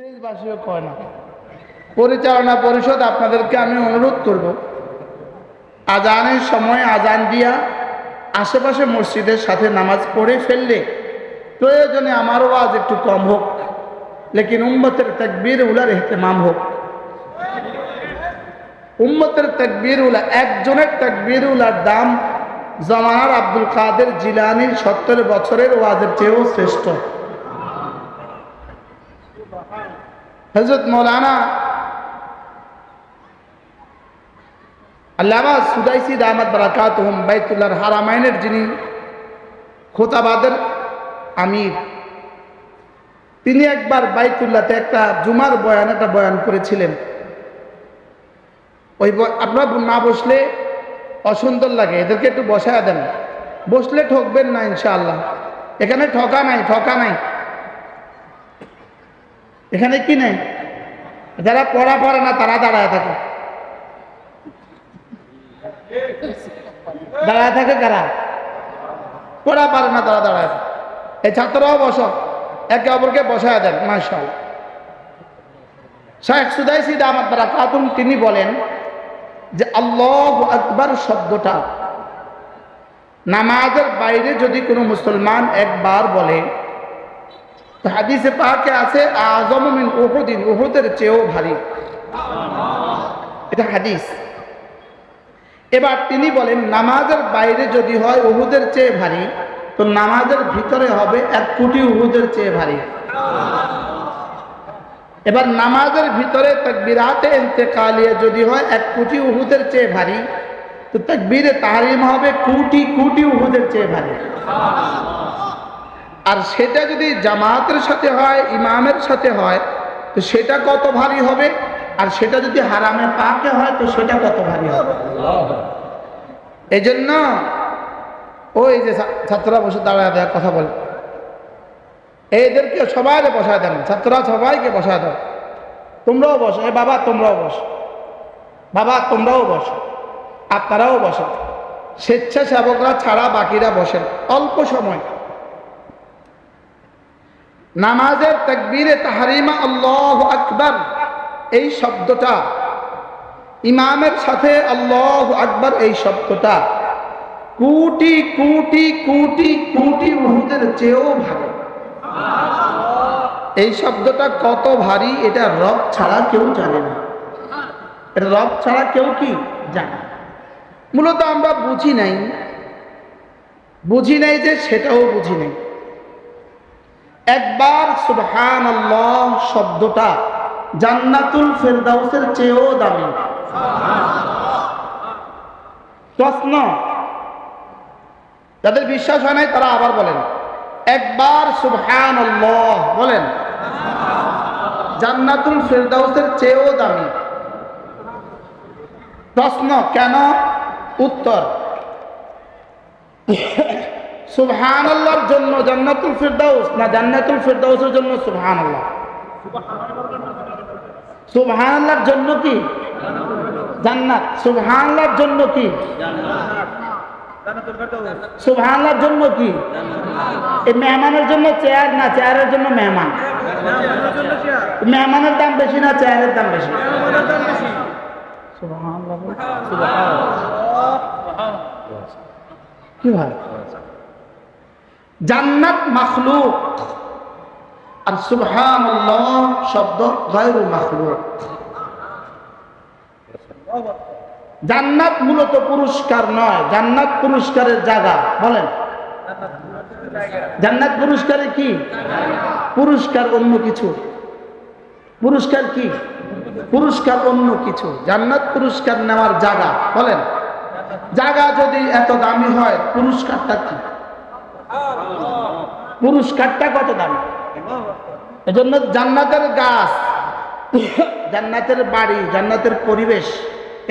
স্টেজবাসীও কয় না। পরিচালনা পরিষদ আপনাদেরকে আমি অনুরোধ করব, আজানের সময় আজান দিয়া আশেপাশে মসজিদের সাথে নামাজ পড়ে ফেললে প্রয়োজনে আমারও আজ একটু কম হোক, লেকিন উম্মতের তকবীর উলার এহতেমাম হোক। উম্মতের তকবীর উলা, একজনের তকবীর উলার দাম জমানার আব্দুল কাদের জিলানির সত্তর বছরের ওয়াজের চেয়েও শ্রেষ্ঠ। হজরত মৌলানা আল্লামা সুদাইসি দামাদ বারাকাত হুম বাইতুল্লাহর হারামাইনের যিনি খোতাবাদের আমির, তিনি একবার বাইতুল্লাহতে একটা জুমার বয়ান, একটা বয়ান করেছিলেন। ওই আপনারা না বসলে অসুন্দর লাগে, এদেরকে একটু বসায় দেন। বসলে ঠকবেন না ইনশাআল্লাহ। এখানে ঠকা নাই ঠকা নাই। এখানে কি নেই? যারা পড়া পড়ে না, তারা দাঁড়ায় থাকে। দাঁড়ায় থাকে কারা? পড়া পারে না, তারা দাঁড়ায়। এই ছাত্ররাও বসো, একে অপরকে বসায় দেন মার্শাল শাহেখ সুদাইসি দামাত বারাকাতুম তিনি বলেন যে, আল্লাহ আকবার শব্দটা, নামাজের বাইরে যদি কোনো মুসলমান একবার বলে হাদিসে পাকে আছে, আজম মিন উহুদিন, উহুদের চেয়েও ভারী। এটা হাদিস। এবার তিনি বলেন, নামাজের বাইরে যদি হয় উহুদের চেয়ে ভারী, তো নামাজের ভিতরে হবে এক কোটি উহুদের চেয়ে ভারী। এবার নামাজের ভিতরে তকবিরাতে ইন্তেকালিয়া যদি হয় এক কোটি উহুদের চেয়ে ভারী, তো তকবীরে তাহারিম হবে কোটি কোটি উহুদের চেয়ে ভারী। আর সেটা যদি জামাতের সাথে হয়, ইমামের সাথে হয়, তো সেটা কত ভারী হবে? আর সেটা যদি হারামে পাকে হয়, তো সেটা কত ভারী হবে? এই জন্য ওই যে ছাত্ররা বসে দাঁড়ায় দেওয়ার কথা বলে। এদেরকে সবাইকে বসায় দেন, ছাত্ররা সবাইকে বসায় দাও। তোমরাও বসো, এ বাবা, তোমরাও বসো। বাবা, তোমরাও বসো। আপনারাও বসো স্বেচ্ছাসেবকরা ছাড়া বাকিরা বসেন, অল্প সময়। নামাজের তকবীরে তাহারিমা আল্লাহ আকবর। এই শব্দটা, ইমামের সাথে আল্লাহ আকবর এই শব্দটা কোটি কোটি কোটি কোটি উহুদের চেয়েও ভারী এই শব্দটা কত ভারী, এটা রব ছাড়া কেউ জানে না। এটা রব ছাড়া কেউ কি জানে মূলত আমরা বুঝি নাই। বুঝি নাই যে সেটাও বুঝি নাই। একবার সুবহান আল্লাহ শব্দটা জান্নাতুল ফেরদাউসের চেয়েও দামি। প্রশ্ন। যাদের বিশ্বাস হয় নাই, তারা আবার বলেন। একবার সুবহান আল্লাহ বলেন, জান্নাতুল ফেরদাউসের চেয়েও দামি। প্রশ্ন, কেন? উত্তর। সুবহান আল্লাহর জন্য জান্নাতুল ফিরদাউস? না জান্নাতুল ফিরদাউসের জন্য সুবহান আল্লাহ সুবহান আল্লাহর জন্য কি? জান্নাত। সুবহান আল্লাহর জন্য কি? সুবহান আল্লাহর জন্য কি? এই মেহমানের জন্য চেয়ার না চেয়ারের জন্য মেহমান? মেহমানের দাম বেশি না চেয়ারের দাম বেশি। কি ভাই? জান্নাত মাখলুক। আর সুবহানাল্লাহ শব্দ গায়রু মাখলুক। জান্নাত মূলত পুরস্কার নয়, জান্নাত পুরস্কারের জায়গা। বলেন। জান্নাত পুরস্কারে কি? পুরস্কার অন্য কিছু। পুরস্কার কি? পুরস্কার অন্য কিছু। জান্নাত পুরস্কার নেওয়ার জায়গা। বলেন। জায়গা যদি এত দামি হয়, পুরস্কারটা কি? পুরস্কারটা কত দামি? এজন্য জান্নাতের গাছ, জান্নাতের বাড়ি, জান্নাতের পরিবেশ,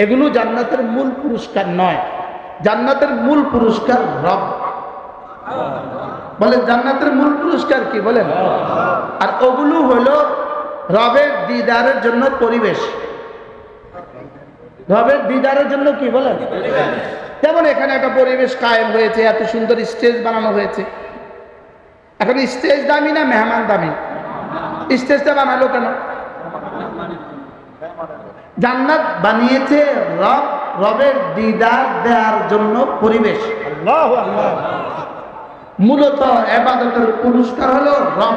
এগুলো জান্নাতের মূল পুরস্কার নয়। জান্নাতের মূল পুরস্কার রব। বলেন, জান্নাতের মূল পুরস্কার কি বলেন? আর ওগুলো হলো রবের দিদারের জন্য পরিবেশ। রবের দিদারের জন্য কি বলেন? যেমন এখানে একটা পরিবেশ কায়েম হয়েছে, এত সুন্দর স্টেজ বানানো হয়েছে। এখন স্টেজ দামি না মেহমান দামি? স্টেজটা বানালো কেন? জান্নাত বানিয়েছে রব রবের দিদার দেওয়ার জন্য পরিবেশ। মূলত এবাদতের পুরস্কার হলো রব।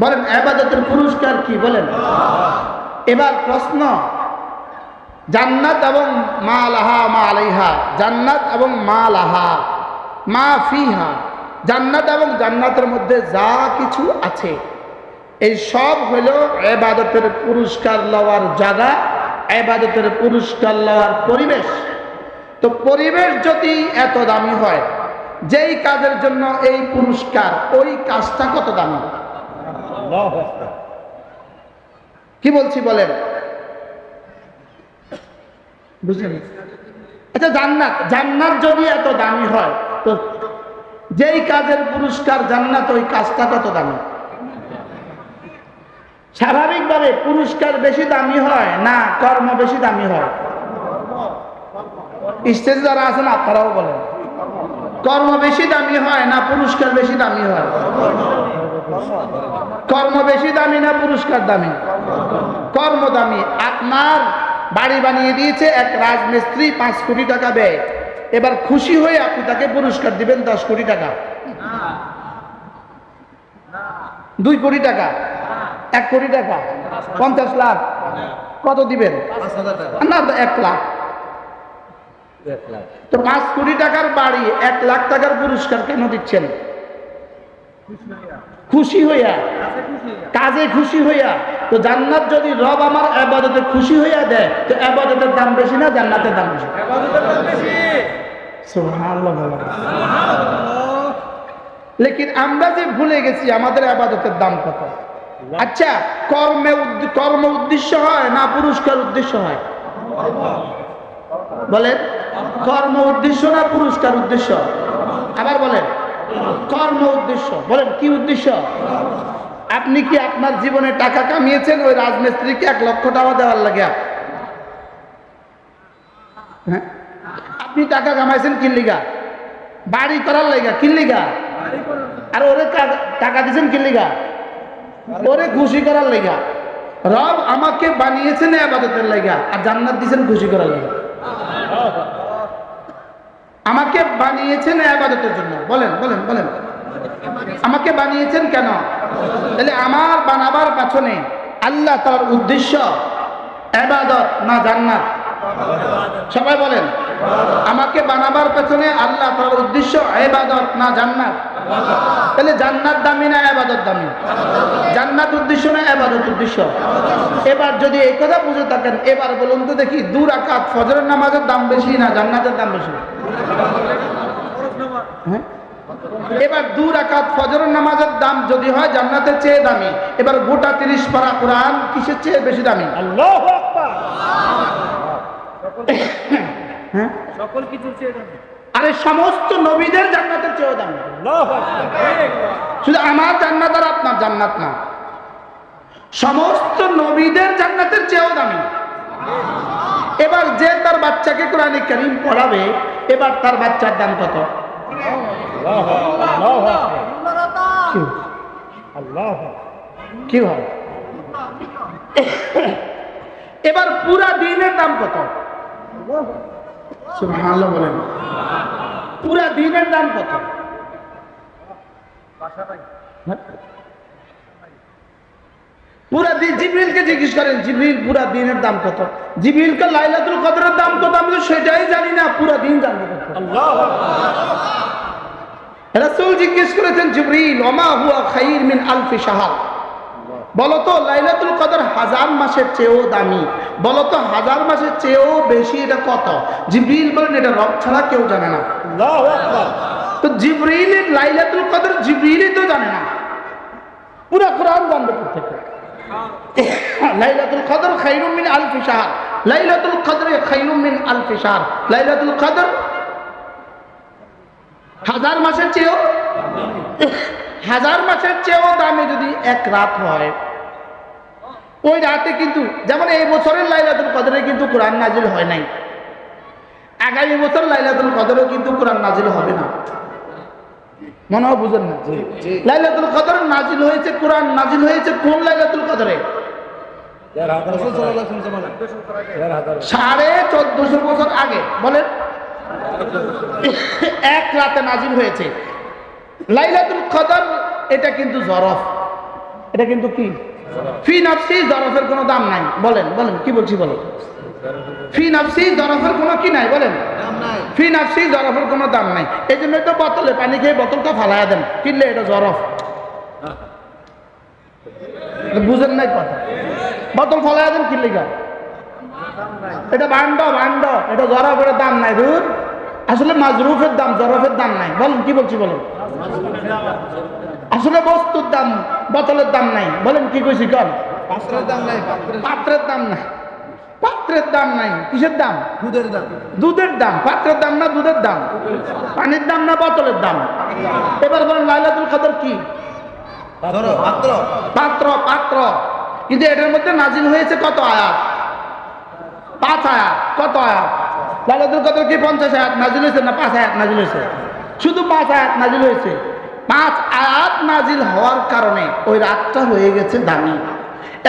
বলেন এবাদতের পুরস্কার কি? বলেন। এবার প্রশ্ন জান্নাত এবং মা লাহা মা আলাইহা জান্নাত এবং মা লাহা মা ফিহা জান্নাত এবং জান্নাতের মধ্যে যা কিছু আছে এই সব হইল এবাদতের পুরস্কার লওয়ার জায়গা এবাদতের পুরস্কার লওয়ার পরিবেশ। তো পরিবেশ যদি এত দামি হয় যেই কাজের জন্য এই পুরস্কার ওই কাজটা কত দামি? কি বলছি বলেন? বুঝলেন? আচ্ছা জান্নাত জান্নাত যদি এত দামি হয় তো যেই কাজের পুরস্কার জান্নাত ওই কাজটা কত দামি? স্বাভাবিকভাবে পুরস্কার বেশি দামি হয় না কর্ম বেশি দামি হয়? স্টেজে যারা আছেন আপনারাও বলেন। কর্ম বেশি দামি হয় না পুরস্কার বেশি দামি হয়? কর্ম বেশি দামি না পুরস্কার দামি? কর্ম দামি। আপনার বাড়ি বানিয়ে দিয়েছে এক রাজমিস্ত্রি পাঁচ কোটি টাকা ব্যয়। এবার খুশি হয়ে আপনি তাকে পুরস্কার দিবেন দশ কোটি টাকা। দুই কোটি টাকা। এক কোটি টাকা। পঞ্চাশ লাখ। কত দিবেন? না, এক লাখ। তো পাঁচ কোটি টাকার বাড়ি, এক লাখ টাকার পুরস্কার কেন দিচ্ছেন? খুশি হইয়া। কাজে খুশি হইয়া। তো জান্নাত যদি রব আমার আবাদতে খুশি হইয়া দেয়, তো আবাদতের দাম বেশি না জান্নাতের দাম বেশি? লেকিন আমরা যে ভুলে গেছি, আমাদের আবাদতের দাম কত? আচ্ছা কর্মে কর্ম উদ্দেশ্য হয় না পুরস্কার উদ্দেশ্য হয়? বলেন, কর্ম উদ্দেশ্য না পুরস্কার উদ্দেশ্য? আবার বলেন, কর্ম উদ্দেশ্য। বলেন, কি উদ্দেশ্য? আপনি কি আপনার জীবনে টাকা কামিয়েছেন ওই রাজমিস্ত্রিকে এক লক্ষ টাকা দেওয়ার লাগে? হ্যাঁ? আপনি টাকা কামাইছেন কিল্লিগা বাড়ি করার লাগা? কিল্লিগা আর ওরে টাকা দিয়েছেন কিল্লিগা ওরে খুশি করার লাগা রব আমাকে বানিয়েছেন আবাদতের লাগা আর জান্নাত দিয়েছেন খুশি করার লাগা আমাকে বানিয়েছেন আবাদতের জন্য। বলেন বলেন বলেন। আমাকে বানিয়েছেন কেন? তাহলে আমার বানাবার পাছনে আল্লাহ তার উদ্দেশ্য আবাদত না জান্নাত। সবাই বলেন। আমাকে বানাবার পেছনে আল্লাহ তার উদ্দেশ্য এবাদত না জান্নাত? তাহলে জান্নাত দামি না এবাদত দামি? জান্নাত উদ্দেশ্য না এবাদত উদ্দেশ্য? এবার যদি এই কথা বুঝে থাকেন এবার বলুন তো দেখি দু রাকাত ফজরের নামাজের দাম বেশি না জান্নাতের দাম বেশি? হ্যাঁ? এবার দু রাকাত ফজরের নামাজের দাম যদি হয় জান্নাতের চেয়ে দামি। এবার গোটা তিরিশ পারা কোরআন কিসের চেয়ে বেশি দামি? হ্যাঁ? সকল কিছুর চেয়ে দামি। আরে সমস্ত নবীদের জান্নাতের চেয়েও দামি। শুধু আমার জান্নাত আর আপনার জান্নাত না। সমস্ত নবীদের জান্নাতের চেয়েও দামি। এবার যে তার বাচ্চাকে কোরআনে করিম পড়াবে এবার তার বাচ্চার দাম কত? কি? কি হয় এবার পুরা দিনের দাম কত? সুবহানাল্লাহ বলেন। পুরা দিনের দাম কত? পুরা দিন জিবরিলকে জিজ্ঞেস করেন, জিবরিল, পুরা দিনের দাম কত? জিবরিলকে লাইলাতুল কদরের দাম কত? আমি তো সেটাই জানি না, পুরা দিন জানব রাসূল জিজ্ঞেস করেছেন, জিবরিল, ওমা হুয়া খাইর মিন আলফি শাহর? বলতো লাইলাতুল কদর হাজার মাসের চেয়েও দামি। বলতো হাজার মাসের চেয়েও বেশি এটা কত? জিবরিল বলেন এটা রব ছাড়া কেউ জানে না। তো জিবরিলের লাইলাতুল কদর জিবরিলই তো জানে না। পুরো কোরআন জানবে থেকে লাইলাতুল কদর খাইরুম মিন আলফি শাহর। লাইলাতুল কদর খাইরুম মিন আলফি শাহর। লাইলাতুল কদর হাজার মাসের চেয়েও হাজার মাসের চেয়েও দামে যদি এক রাত হয়। ওই রাতে কিন্তু যেমন এই বছরের লাইলাতুল কদরে কিন্তু কোরআন নাজিল হয় নাই। আগামী বছর লাইলাতুল কদরেও কিন্তু কোরআন নাজিল হবে না। মনে হয় বুঝেন না? লাইলাতুল কদর নাজিল হয়েছে কোরআন নাজিল হয়েছে কোন লাইলাতুল কদরে? সাড়ে চোদ্দশো বছর আগে বলেন। এক রাতে নাজিল হয়েছে। লাইলাতুল কদর এটা কিন্তু জরফ। এটা কিন্তু কি? ফি নাফসি জরফের কোনো দাম নাই। বলেন বলেন কি বলছি বলেন? ফি নাফসি জরফের কোনো কি নাই বলেন? ফি নাফসি জরফের কোনো দাম নাই। এই জন্য তো বোতলে পানি খেয়ে বোতলটা ফালাইয়া দেন। কিনলে এটা জরফ। বুঝেন নাই কথা। বোতল ফালাইয়া দেন কিনলে গা। এটা ভাণ্ড ভাণ্ড এটা জরফের দাম নাই রুর আসলে মাজরুফের দাম জরফের দাম নাই। বলেন কি বলছি বলেন? আসলে বস্তুর দাম বোতলের দাম নাই। বলেন কি কইছি কন? পাত্রের দাম নাই পাত্রের দাম। নাই। কিসের দাম? দুধের দাম। দুধের দাম। পাত্রের দাম না দুধের দাম? পানির দাম না বোতলের দাম? এবার বলেন লাইলাতুল কদর কি? পাত্র পাত্র। কিন্তু এটার মধ্যে নাজিল হয়েছে কত আয়াত? পাঁচ আয়াত। কত আয়াত? লাইলাতুল কদর কি পঞ্চাশ আয়াত নাজিল হয়েছে না পাঁচ আয়াত নাজিল হয়েছে? শুধু পাঁচ আয়াত নাজিল হয়েছে। পাঁচ আয়াত নাজিল হওয়ার কারণে ওই রাতটা হয়ে গেছে দামি।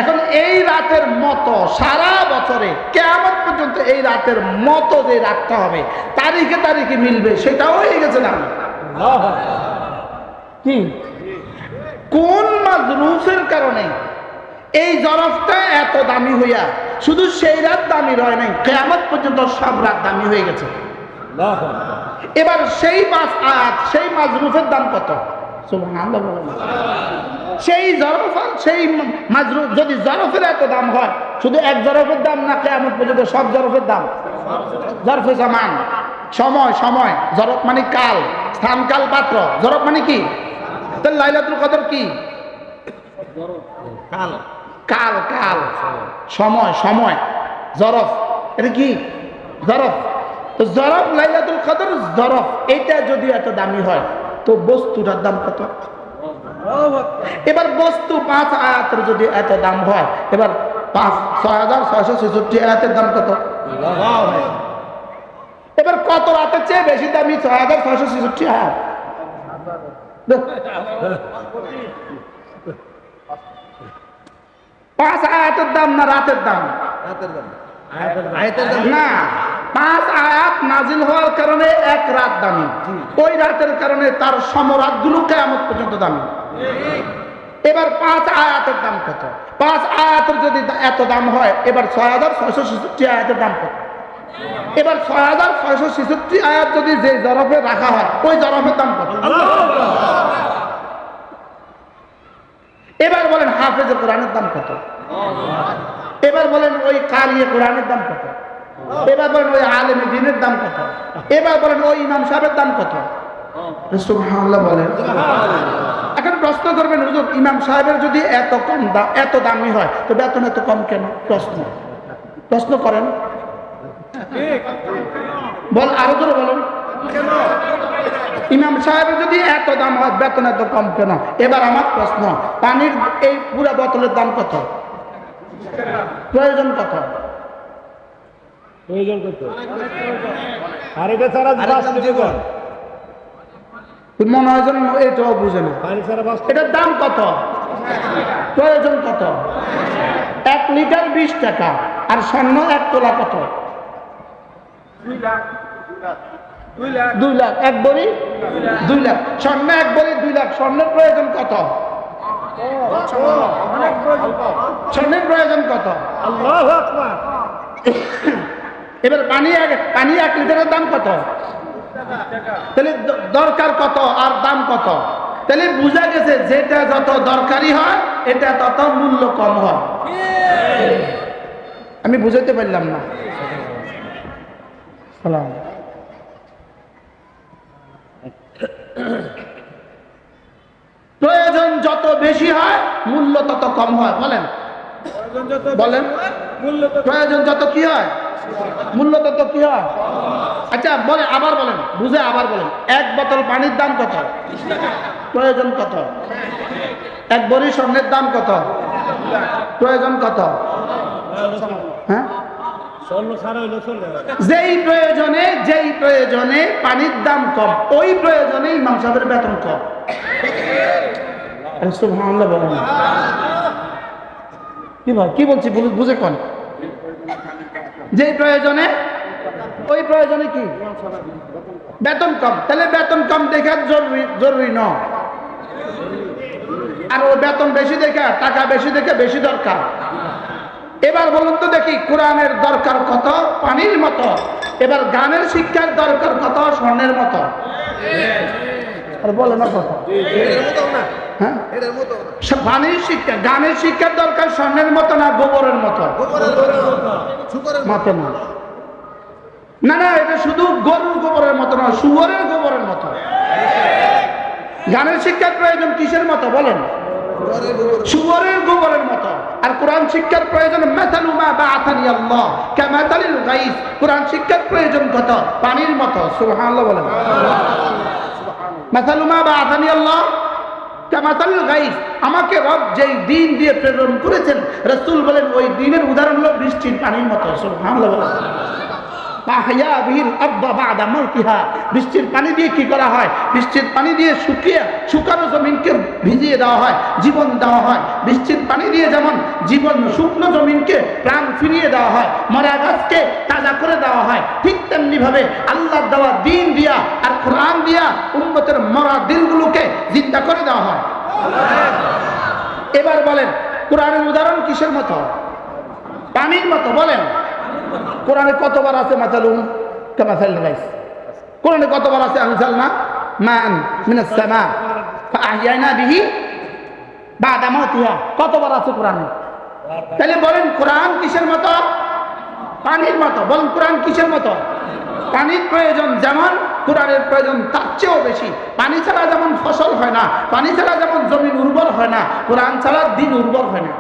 এখন এই রাতের মতো সারা বছরে কেমন পর্যন্ত এই রাতের মতো যে রাতটা হবে, তারিখে তারিখে মিলবে, সেটাও হয়ে গেছে দামি। কি? কোন মাজরুফের কারণে এই জরফটা এত দামি হইয়া, শুধু সেই রাত দামি রয় নাই, কেয়ামত পর্যন্ত সব রাত দামি হয়ে গেছে। এবার সেই মাছ আয়াত সেই মাজরুফের দাম কত? সেই জরফ আর সেই মাজরুফ যদি জরফের এত দাম হয় শুধু এক জরফের দাম না কেয়ামত পর্যন্ত সব জরফের দাম? জরফে জামান সময় সময় জরফ মানে কাল স্থান কাল পাত্র। জরফ মানে কি? তাহলে লাইলাতুল কদর কি? কাল কাল। সময় সময়। জরফ এটা কি? জরফ। জরফ লাইলাতুল কদর জরফ। এটা যদি এত দামি হয় তো বস্তুটার দাম কত? এবার বস্তু পাঁচ আয়াতের যদি এত দাম হয় এবার পাঁচ ছয় হাজার ছয়শো ছেষট্টি আয়াতের দাম কত? এবার কত রাতের চেয়ে বেশি দামি? ছয় হাজার ছয়শো ছেষট্টি আয়াত। পাঁচ আয়াতের দাম না রাতের দাম? না। পাঁচ আয়াত নাজিল হওয়ার কারণে এক রাত দামি। ওই রাতের কারণে তার সমরাতগুলো কেয়ামত পর্যন্ত দামি। এবার পাঁচ আয়াতের দাম কত? পাঁচ আয়াতের যদি এত দাম হয়, এবার ছয় হাজার ছয়শো ছেষট্টি আয়াতের দাম কত? এবার ছয় হাজার ছয়শো ছেষট্টি আয়াত যদি যে জরফে রাখা হয়, ওই জরফের দাম কত? এবার বলেন হাফেজে কোরআনের দাম কত? এবার বলেন ওই কারিয়ে কোরআনের দাম কত? এবার বলেন ওই আলেমে দিনের দাম কত? এবার বলেন ওই ইমাম সাহেবের দাম কত? বলেন। এখন প্রশ্ন করবেন হুজুর ইমাম সাহেবের যদি এত কম দাম এত দামি হয় তো বেতন এত কম কেন? প্রশ্ন। প্রশ্ন করেন। বল আরও জোরে বলুন। ইমাম সাহেবের যদি এত দাম হয় বেতন এত কম কেন? এবার আমার প্রশ্ন পানির এই পুরা বোতলের দাম কত? প্রয়োজন কত? প্রয়োজন করতে। আর এটা ছাড়া জীবন। মনে হয় যেন এটাও বুঝে না। পানি ছাড়া বাঁচতে এটার দাম কত? প্রয়োজন কত? এক লিটার বিশ টাকা। আর স্বর্ণ এক তোলা কত? দুই লাখ। এক বড়ি? দুই লাখ। স্বর্ণ এক বড়ি দুই লাখ। স্বর্ণের প্রয়োজন কত? স্বর্ণের প্রয়োজন কত? আল্লাহ আকবার। এবার পানি এক পানি এক লিটারের দাম কত? তাহলে দরকার কত আর দাম কত? তাহলে বোঝা গেছে যেটা যত দরকারি হয় এটা তত মূল্য কম হয়। আমি বুঝাতে পারলাম না। সালাম। প্রয়োজন যত বেশি হয় মূল্য তত কম হয়। বলেন। বলেন। প্রয়োজন যত কি হয়? মূল্য তত কি হয়? আচ্ছা বলে আবার বলেন, বুঝে আবার বলেন। এক বোতল পানির দাম কত? প্রয়োজন কত? এক বড়ি স্বর্ণের দাম কত? প্রয়োজন কত? হ্যাঁ? যেই প্রয়োজনে যেই প্রয়োজনে পানির দাম কম, ওই প্রয়োজনে ইমাম সাহেবের বেতন কম। কি ভাই, কি বলছি বলু- বুঝে কোন। যেই প্রয়োজনে, ওই প্রয়োজনে কি? বেতন কম। তাহলে বেতন কম দেখা জরুরি জরুরি নয় আর ও বেতন বেশি দেখা, টাকা বেশি দেখে, বেশি দরকার। এবার বলুন তো দেখি, কোরআনের দরকার কত? পানির মতো। এবার গানের শিক্ষার দরকার কত? স্বর্ণের মতো। আর বলে না কথা। পানির শিক্ষা গানের শিক্ষার দরকার স্বর্ণের মতো না গোবরের মতো? মতে না না। না এটা শুধু গরুর গোবরের মতো না শুয়োরের গোবরের মতো। গানের শিক্ষার প্রয়োজন কিসের মতো বলেন? শুয়োরের গোবরের মতো। আর কোরআন শিক্ষার প্রয়োজন মেথালুমা বা আথানি আল্লাহ কামাতালিল গাইস কোরআন শিক্ষার প্রয়োজন কত? পানির মতো সুবহানাল্লাহ বলেন। মেথালুমা বা আথানি আল্লাহ কামাতালিল গাইস আমাকে রব যেই দিন দিয়ে প্রেরণ করেছেন, রসুল বলেন, ওই দিনের উদাহরণ হলো বৃষ্টির পানির মতো। সব বলেন। বৃষ্টির পানি দিয়ে কি করা হয়? বৃষ্টির পানি দিয়ে শুকিয়ে শুকানো জমিনকে ভিজিয়ে দেওয়া হয়, জীবন দেওয়া হয়। বৃষ্টির পানি দিয়ে যেমন জীবন শুকনো জমিনকে প্রাণ ফিরিয়ে দেওয়া হয়, মরা গাছকে তাজা করে দেওয়া হয়, ঠিক তেমনি ভাবে আল্লাহ দেওয়া দিন দিয়া আর কোরআন দিয়া উন্মতের মরা দিলগুলোকে জিন্দা করে দেওয়া হয়। এবার বলেন, কোরআনের উদাহরণ কিসের মতো? পানির মতো, বলেন। কোরআনে কতবার আছে মাতালুম? কামাসাল গাইস। কোরআনে কতবার আছে মান মিনাস সামা। ফাআহইয়ানা বিহি কতবার আছে কোরআনে? তাহলে বলেন কোরআন কিসের মতো? পানির মতো। বলেন কোরআন কিসের মতো? পানির প্রয়োজন যেমন, কোরআনের প্রয়োজন তার চেয়েও বেশি। পানি ছাড়া যেমন ফসল হয় না, পানি ছাড়া যেমন জমিন উর্বর হয় না, কোরআন ছাড়া দিন উর্বর হয় না।